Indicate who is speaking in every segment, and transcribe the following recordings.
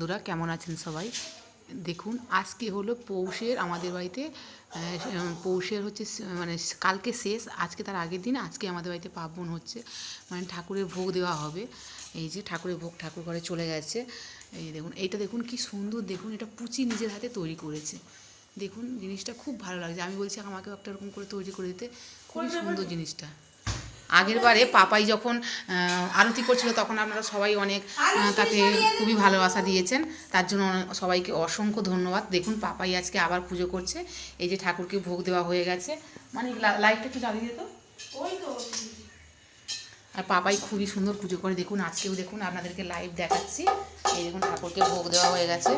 Speaker 1: বন্ধুরা কেমন আছেন সবাই? দেখুন আজকে হলো পৌষের আমাদের বাড়িতে পৌষের হচ্ছে মানে কালকে শেষ আজকে তার আগের দিন আজকে আমাদের বাড়িতে পার্বণ হচ্ছে মানে ঠাকুরের ভোগ দেওয়া হবে। এই যে ঠাকুরের ভোগ ঠাকুর ঘরে চলে গেছে। এই দেখুন এইটা দেখুন কি সুন্দর দেখুন এটা পুচি নিজের হাতে তৈরি করেছে। দেখুন জিনিসটা খুব ভালো লাগছে। আমি বলছি আমাকেও একটা এরকম করে তৈরি করে দিতে। খুবই সুন্দর জিনিসটা। আগের বারে পাপাই যখন আরতি করছিল তখন আপনারা সবাই অনেক তাকে খুবই ভালোবাসা দিয়েছেন। তার জন্য সবাইকে অসংখ্য ধন্যবাদ। দেখুন পাপাই আজকে আবার পুজো করছে। এই যে ঠাকুরকে ভোগ দেওয়া হয়ে গেছে। মানে লাইটটা একটু জ্বালিয়ে দিত। আর পাপাই খুবই সুন্দর পুজো করে। দেখুন আজকেও দেখুন আপনাদেরকে লাইভ দেখাচ্ছি। এই দেখুন ঠাকুরকে ভোগ দেওয়া হয়ে গেছে।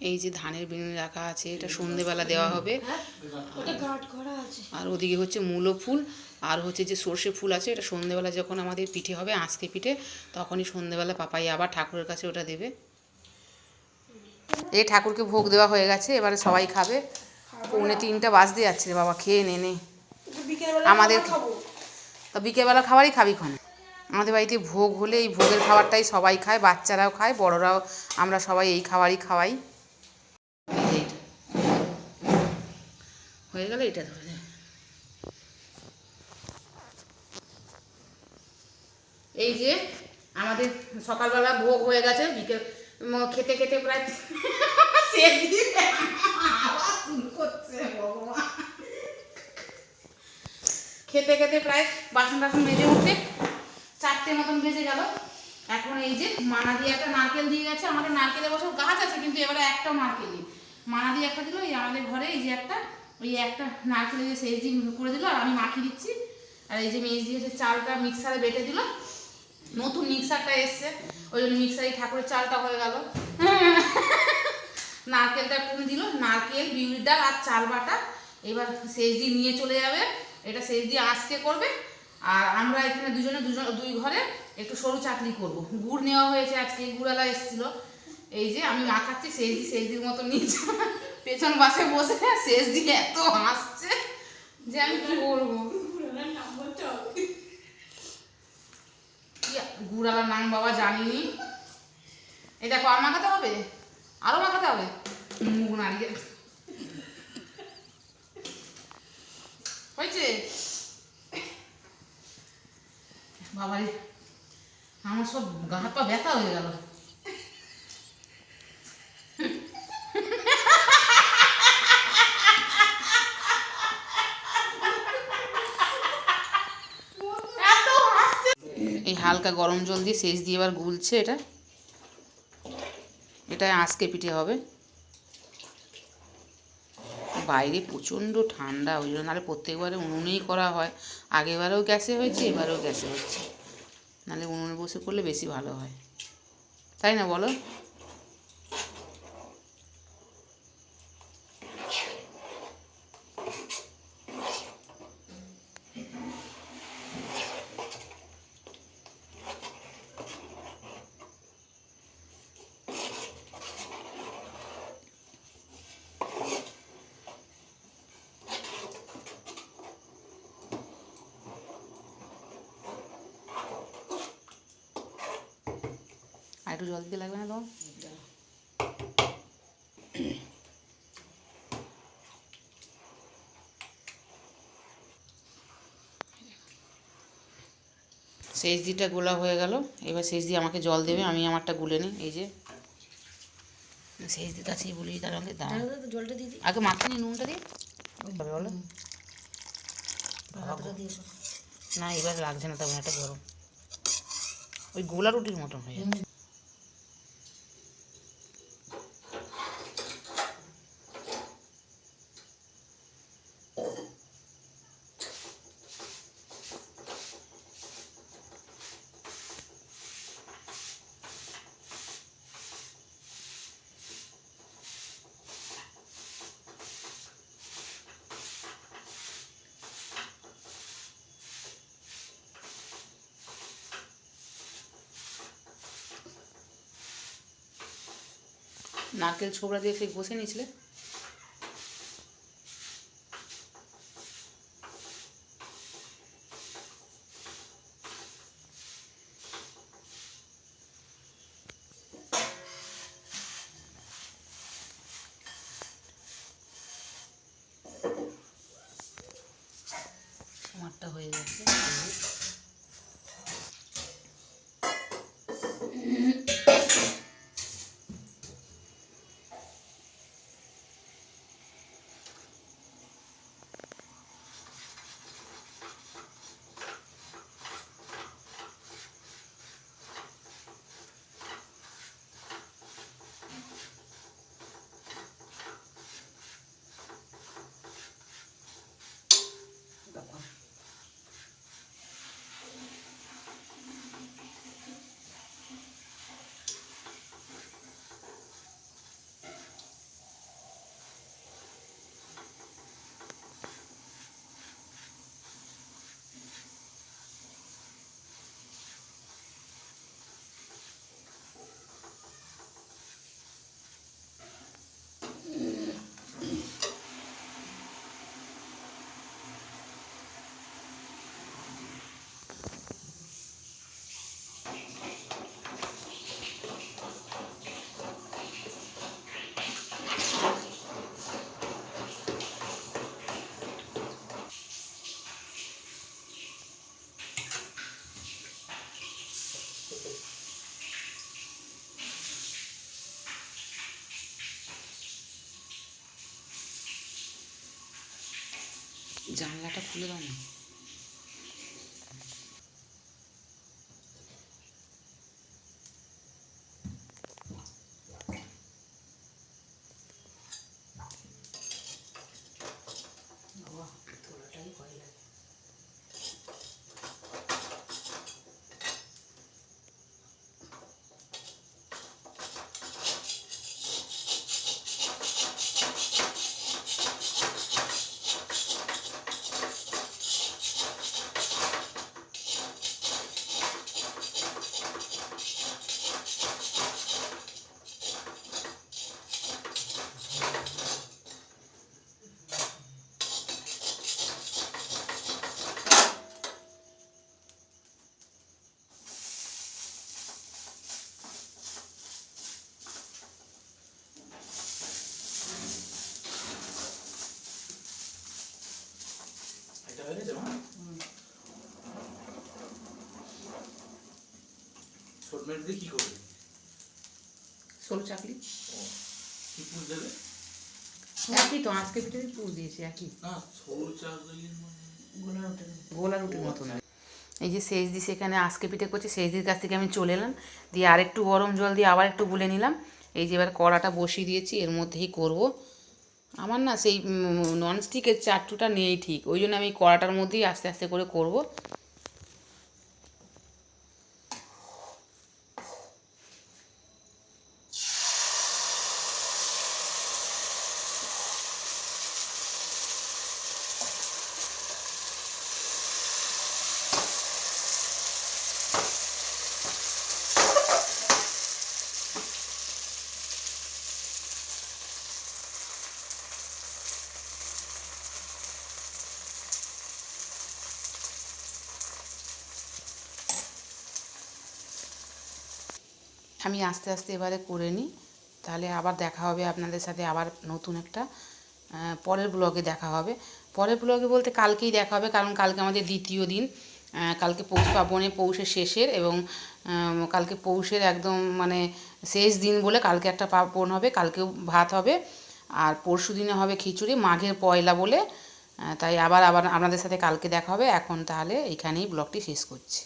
Speaker 1: এই যে ধানের বিনুনি রাখা আছে এটা সন্ধেবেলা দেওয়া হবে।
Speaker 2: আছে।
Speaker 1: আর ওদিকে হচ্ছে মূলো ফুল আর হচ্ছে যে সর্ষে ফুল আছে এটা সন্ধেবেলা যখন আমাদের পিঠে হবে আঁচকে পিঠে তখনই সন্ধেবেলা পাপাই আবার ঠাকুরের কাছে ওটা দেবে। এই ঠাকুরকে ভোগ দেওয়া হয়ে গেছে এবারে সবাই খাবে। পৌনে তিনটা বাজতে যাচ্ছে রে বাবা খেয়ে নে নে। আমাদের তা বিকেলবেলা খাবারই খাবি খন আমাদের বাড়িতে ভোগ হলে এই ভোগের খাবারটাই সবাই খায় বাচ্চারাও খায় বড়রাও আমরা সবাই এই খাবারই খাওয়াই এই যে এইটা। হয়ে গেল এটা ধরে। এই যে আমাদের সকালবেলা ভোগ হয়ে গেছে বিকেল খেতে খেতে প্রায় শেষ দিকে করছে ভগবান। খেতে খেতে প্রায় বাসন টাসন মেজে উঠে চারটে মতন বেজে গেল। এখন এই যে মানা দিয়ে একটা নারকেল দিয়ে গেছে আমাদের নারকেলের বছর গাছ আছে কিন্তু এবারে একটাও নারকেল নেই মানা দিয়ে একটা দিল এই আমাদের ঘরে এই যে একটা ওই একটা নারকেল যে শেষ দিন করে দিল, আর আমি মাখিয়ে দিচ্ছি। আর এই যে মেজ দিয়ে চালটা মিক্সারে বেটে দিল। নতুন মিক্সারটা এসছে, ওই জন্য মিক্সারে ঠাকুরের চালটা হয়ে গেল। নারকেলটা একটু দিল, নারকেল, বিউলির ডাল আর চাল বাটা। এবার শেষ দিয়ে নিয়ে চলে যাবে। এটা শেষ দিয়ে আজকে করবে। আর আমরা এখানে দুজনে দুজন, দুই ঘরে একটু সরু চাটনি করব। গুড় নেওয়া হয়েছে আজকে গুড়ালা এসেছিল। এই যে আমি মাখাচ্ছি শেষ দিয়ে শেষ দির মতো নিচে পেছন বাসে বসে শেষ দিকে এত হাসছে যে আমি কি বলব? গুড়ালার নাম বাবা জানিনি এই দেখো, আর মাখাতে হবে? আরও মাখাতে হবে? মুখ নাড়িয়ে। হয়েছে? বাবারে, আমার সব গা হাত পা ব্যথা হয়ে গেল এই হালকা গরম জল দিয়ে সেচ দিয়ে এবার গুলছে এটা। এটা আজকে পিঠে হবে। বাইরে প্রচণ্ড ঠান্ডা, ওই জন্য নাহলে প্রত্যেকবারে উনুনেই করা হয়। আগেবারেও গ্যাসে হয়েছে, এবারেও গ্যাসে হচ্ছে। নাহলে উনুনে বসে করলে বেশি ভালো হয়। তাই না বলো? একটু জল দিতে লাগবে না তোমার শেষ দিটা গোলা হয়ে গেল। এবার শেষ দিয়ে আমাকে জল দেবে আমি আমারটা গুলে নিই এই যে। শেষ দিতে আছে বলি তার আমাকে দাও।
Speaker 2: জলটা দিয়ে দিই।
Speaker 1: আগে মাখে নি নুনটা দিয়ে। তবে বলো। না এবার লাগছে না তেমন একটা গরম। ওই গোলা রুটির মতন হয়ে যাচ্ছে। নারকেল ছোবড়া দিয়ে সেই ঘষে নিয়েছিলে? আমারটা হয়ে গেছে। জানলাটা খুলে দাও না।
Speaker 3: দিয়ে কি করবে?
Speaker 1: ষোলো চাকরি?
Speaker 3: কি পুষ দেবে?
Speaker 1: একই তো আজকে পিঠে পুষ দিয়েছি একই।
Speaker 3: না
Speaker 1: রুটির মতন এই যে শেষ দিস এখানে আজকে পিঠে করছি শেষ দির কাছ থেকে আমি চলে এলাম দিয়ে আরেকটু গরম জল দিয়ে আবার একটু গুলে নিলাম। এই যে এবার কড়াটা বসিয়ে দিয়েছি এর মধ্যেই করব। আমার না সেই ননস্টিকের চাটুটা নেই ঠিক ওই জন্য আমি কড়াটার মধ্যেই আস্তে আস্তে করে করব। আমি আস্তে আস্তে এবারে করে নিই। তাহলে আবার দেখা হবে আপনাদের সাথে আবার নতুন একটা পরের ব্লগে দেখা হবে। পরের ব্লগে বলতে কালকেই দেখা হবে, কারণ কালকে আমাদের দ্বিতীয় দিন। কালকে পৌষ পার্বণে পৌষের শেষের এবং কালকে পৌষের একদম মানে শেষ দিন বলে কালকে একটা পার্বণ হবে, কালকেও ভাত হবে। আর পরশু দিনে হবে খিচুড়ি, মাঘের পয়লা বলে। তাই আবার আবার আপনাদের সাথে কালকে দেখা হবে। এখন তাহলে এইখানেই ব্লগটি শেষ করছি।